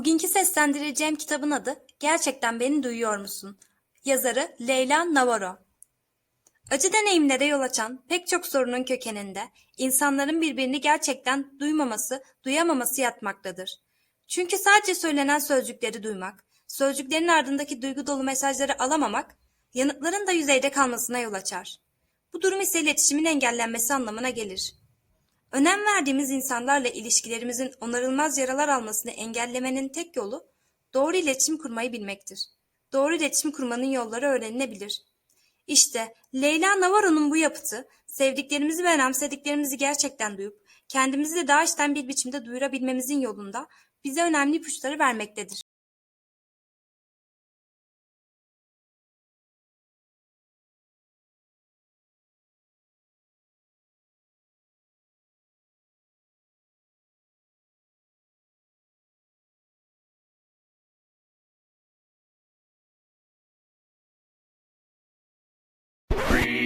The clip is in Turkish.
Bugünkü seslendireceğim kitabın adı Gerçekten Beni Duyuyor Musun? Yazarı Leyla Navarro. Acı deneyimlere yol açan pek çok sorunun kökeninde insanların birbirini gerçekten duymaması, duyamaması yatmaktadır. Çünkü sadece söylenen sözcükleri duymak, sözcüklerin ardındaki duygu dolu mesajları alamamak, yanıtların da yüzeyde kalmasına yol açar. Bu durum ise iletişimin engellenmesi anlamına gelir. Önem verdiğimiz insanlarla ilişkilerimizin onarılmaz yaralar almasını engellemenin tek yolu doğru iletişim kurmayı bilmektir. Doğru iletişim kurmanın yolları öğrenilebilir. İşte Leyla Navarro'nun bu yapıtı, sevdiklerimizi ve önemsediklerimizi gerçekten duyup, kendimizi de daha içten bir biçimde duyurabilmemizin yolunda bize önemli ipuçları vermektedir.